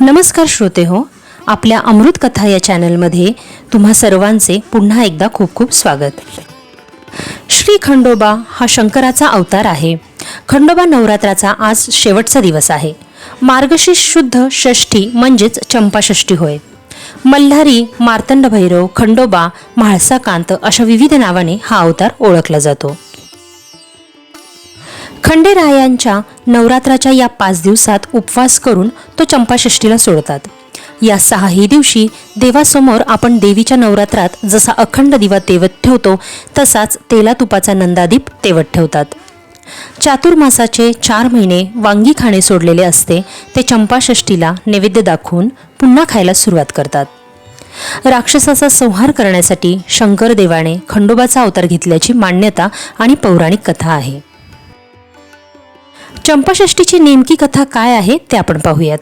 नमस्कार श्रोते हो आपल्या अमृत कथा या चॅनलमध्ये तुम्हा सर्वांचे पुन्हा एकदा खूप खूप स्वागत. श्री खंडोबा हा शंकराचा अवतार आहे. खंडोबा नवरात्राचा आज शेवटचा दिवस आहे. मार्गशीर्ष शुद्ध षष्ठी म्हणजेच चंपाषष्ठी होय. मल्हारी मार्तंड भैरव खंडोबा म्हाळसाकांत अशा विविध नावाने हा अवतार ओळखला जातो. खंडेरायांच्या नवरात्राच्या या पाच दिवसात उपवास करून तो चंपाषष्ठीला सोडतात. या सहाही दिवशी देवासमोर आपण देवीच्या नवरात्रात जसा अखंड दिवा तेवत ठेवतो तसाच तेला तुपाचा नंदादीप तेवत ठेवतात. चातुर्मासाचे चार महिने वांगी खाणे सोडलेले असते ते चंपाषष्ठीला नैवेद्य दाखवून पुन्हा खायला सुरुवात करतात. राक्षसाचा संहार करण्यासाठी शंकर देवाने खंडोबाचा अवतार घेतल्याची मान्यता आणि पौराणिक कथा आहे. चंपाषष्ठीची नेमकी कथा काय आहे ते आपण पाहूयात.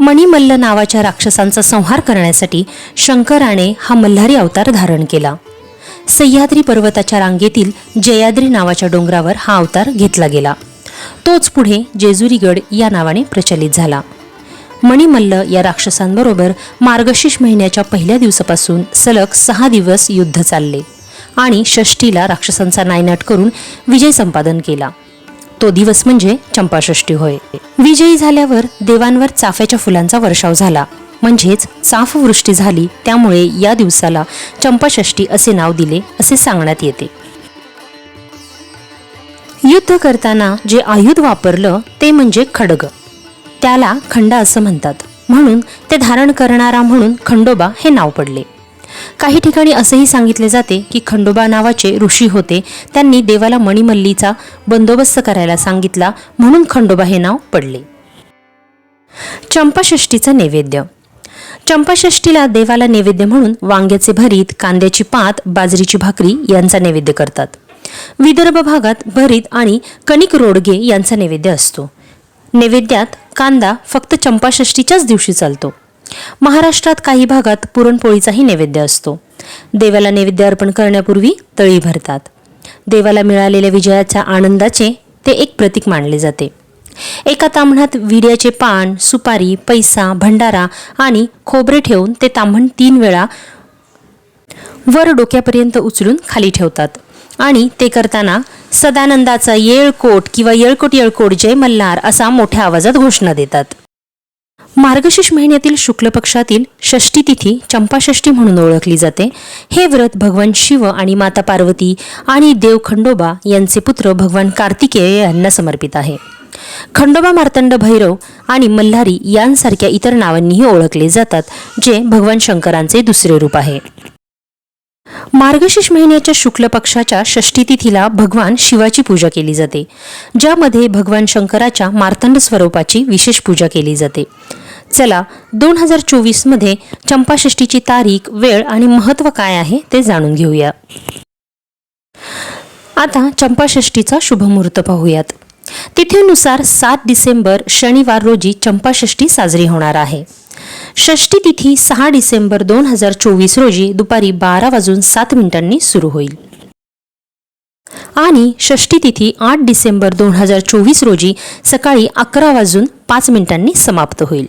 मणिमल्ल नावाच्या राक्षसांचा संहार करण्यासाठी शंकराने हा मल्हारी अवतार धारण केला. सह्याद्री पर्वताच्या रांगेतील जयाद्री नावाच्या डोंगरावर हा अवतार घेतला गेला. तोच पुढे जेजुरीगड या नावाने प्रचलित झाला. मणिमल्ल या राक्षसांबरोबर मार्गशीर्ष महिन्याच्या पहिल्या दिवसापासून सलग सहा दिवस युद्ध चालले आणि षष्टीला राक्षसांचा नायनाट करून विजय संपादन केला. तो दिवस म्हणजे चंपाषष्ठी होय. विजयी झाल्यावर देवांवर चाफ्याच्या फुलांचा वर्षाव झाला. म्हणजेच चाफ वृष्टी झाली त्यामुळे या दिवसाला चंपाषष्ठी असे नाव दिले असे सांगण्यात येते. युद्ध करताना जे आयुध वापरलं ते म्हणजे खडग. त्याला खंडा असं म्हणतात. म्हणून ते धारण करणारा म्हणून खंडोबा हे नाव पडले. काही ठिकाणी असंही सांगितले जाते की खंडोबा नावाचे ऋषी होते. त्यांनी देवाला मणिमल्लीचा बंदोबस्त करायला सांगितला म्हणून खंडोबा हे नाव पडले. चंपाषष्ठीचं नैवेद्य. चंपाषष्ठीला देवाला नैवेद्य म्हणून वांग्याचे भरीत कांद्याची पात बाजरीची भाकरी यांचा नैवेद्य करतात. विदर्भ भागात भरीत आणि कणिक रोडगे यांचा नैवेद्य असतो. नैवेद्यात कांदा फक्त चंपाषष्ठीच्याच दिवशी चालतो. महाराष्ट्रात काही भागात पुरणपोळीचाही नैवेद्य असतो. देवाला नैवेद्य अर्पण करण्यापूर्वी तळी भरतात. देवाला मिळालेल्या विजयाच्या आनंदाचे ते एक प्रतीक मानले जाते. एका तांबणात विड्याचे पान सुपारी पैसा भंडारा आणि खोबरे ठेवून ते तांबण तीन वेळा वर डोक्यापर्यंत उचलून खाली ठेवतात. आणि ते करताना सदानंदाचा येळकोट किंवा येळकोट येळकोट जय मल्हार असा मोठ्या आवाजात घोषणा देतात. मार्गशीर्ष महिन्यातील शुक्ल पक्षातील षष्टी तिथी चंपाषष्ठी म्हणून ओळखली जाते. हे व्रत भगवान शिव आणि माता पार्वती आणि देव खंडोबा यांचे पुत्र भगवान कार्तिकेय यांना समर्पित आहे. खंडोबा मार्तंड भैरव आणि मल्हारी यांसारख्या इतर नावांनीही ओळखले जातात जे भगवान शंकरांचे दुसरे रूप आहे. मार्गशीर्ष महिन्याच्या शुक्ल पक्षाच्या षष्ठी तिथीला भगवान शिवाची पूजा केली जाते ज्यामध्ये भगवान शंकराच्या मार्तंड स्वरूपाची विशेष पूजा केली जाते. चला दोन हजार चोवीसमध्ये चंपाषष्ठीची तारीख वेळ आणि महत्त्व काय आहे ते जाणून घेऊया. आता चंपाषष्ठीचा शुभमुहूर्त पाहूयात. तिथीनुसार सात डिसेंबर शनिवार रोजी चंपाषष्ठी साजरी होणार आहे. षष्ठी तिथी सहा डिसेंबर दोन हजार चोवीस रोजी दुपारी बारा वाजून सात मिनिटांनी सुरू होईल. आणि षष्ठी तिथी आठ डिसेंबर दोन हजार चोवीस रोजी सकाळी अकरा वाजून पाच मिनिटांनी समाप्त होईल.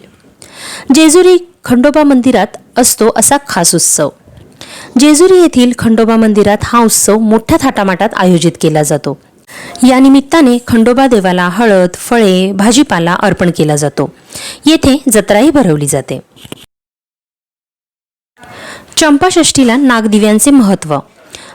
जेजुरी खंडोबा मंदिरात असतो असा खास उत्सव. जेजुरी येथील खंडोबा मंदिरात हा उत्सव मोठ्या थाटामाटात आयोजित केला जातो. या निमित्ताने खंडोबा देवाला हळद फळे भाजीपाला अर्पण केला जातो. येथे जत्राही भरवली जाते. चंपाषष्ठीला नागदिव्यांचे महत्त्व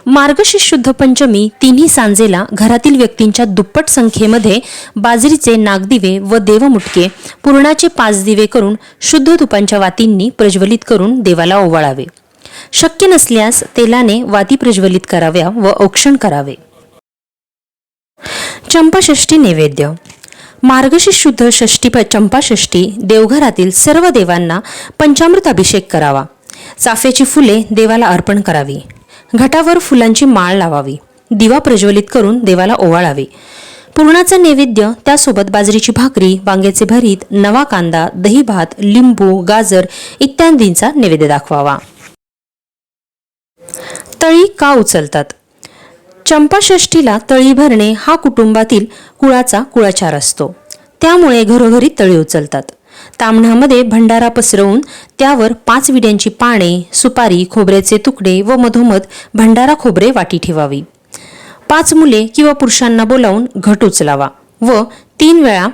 मार्गशीर्ष शुद्ध पंचमी तिन्ही सांजेला घरातील व्यक्तींच्या दुप्पट संख्येमध्ये बाजरीचे नागदिवे व देवमुटके पूर्णाचे पाच दिवे करून शुद्ध तुपांच्या वातींनी प्रज्वलित करून देवाला ओवाळावे. शक्य नसल्यास तेलाने वाती प्रज्वलित कराव्या व औक्षण करावे. चंपाषष्ठी नैवेद्य. मार्गशीर्ष शुद्ध षष्ठी प चंपाषष्ठी देवघरातील सर्व देवांना पंचामृत अभिषेक करावा. चाफ्याची फुले देवाला अर्पण करावी. घटावर फुलांची माळ लावावी. दिवा प्रज्वलित करून देवाला ओवाळावे. पूर्णाचा नैवेद्य त्यासोबत बाजरीची भाकरी वांग्याचे भरीत नवा कांदा दही भात लिंबू गाजर इत्यादींचा नैवेद्य दाखवावा. तळी का उचलतात? चंपाषष्ठीला तळी भरणे हा कुटुंबातील कुळाचा कुळाचार असतो. त्यामुळे घरोघरी तळी उचलतात. तामणामध्ये भंडारा पसरवून त्यावर पाच विड्यांची पाने सुपारी खोबऱ्याचे तुकडे व मधोमध भंडारा खोबरे वाटी ठेवावी. पाच मुले किंवा पुरुषांना बोलावून घट उचलावा व तीन वेळा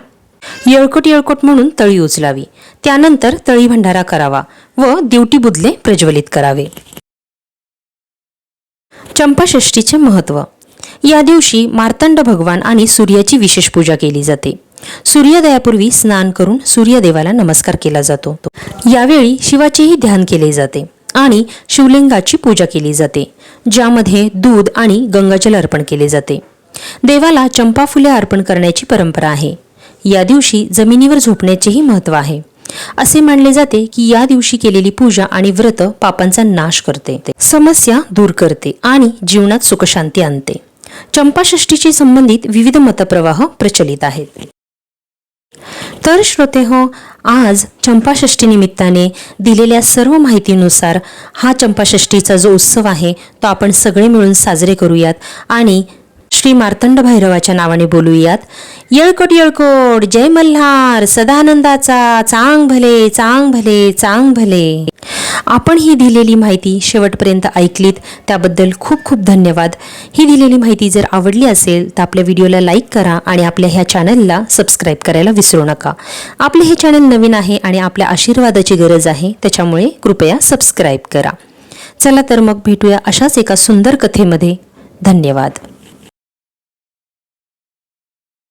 येळकोट येळकोट म्हणून तळी उचलावी. त्यानंतर तळी भंडारा करावा व दिवटी बुधले प्रज्वलित करावे. चंपाषष्टीचे महत्त्व या दिवशी मार्तंड भगवान आणि सूर्याची विशेष पूजा केली जाते. सूर्योदयापूर्वी स्नान करून सूर्यदेवाला नमस्कार केला जातो. यावेळी शिवाचेही ध्यान केले जाते आणि शिवलिंगाची पूजा केली जाते ज्यामध्ये दूध आणि गंगाजल अर्पण केले जाते. देवाला चंपा फुले अर्पण करण्याची परंपरा आहे. या दिवशी जमिनीवर झोपण्याचेही महत्त्व आहे. असे मानले जाते की या दिवशी केलेली पूजा आणि व्रत पापांचा नाश करते. समस्या दूर करते आणि जीवनात सुखशांती आणते. चंपाषष्टीशी संबंधित विविध मतप्रवाह प्रचलित आहेत. तर श्रोते हो आज चंपाषष्ठी निमित्ताने दिलेल्या सर्व माहितीनुसार हा चंपाषष्टीचा जो उत्सव आहे तो आपण सगळे मिळून साजरे करूयात आणि श्री मार्तंड भैरवाच्या नावाने बोलूयात. येळकोट येळकोट जय मल्हार सदानंदाचा चांग भले चांग भले चांग भले. आपण ही दिलेली माहिती शेवटपर्यंत ऐकलीत त्याबद्दल खूप खूप धन्यवाद. ही दिलेली माहिती जर आवडली असेल तर आपल्या व्हिडिओला लाईक करा आणि आपल्या ह्या चॅनलला सबस्क्राईब करायला विसरू नका. आपले हे चॅनल नवीन आहे आणि आपल्या आशीर्वादाची गरज आहे त्याच्यामुळे कृपया सबस्क्राईब करा. चला तर मग भेटूया अशाच एका सुंदर कथेमध्ये. धन्यवाद.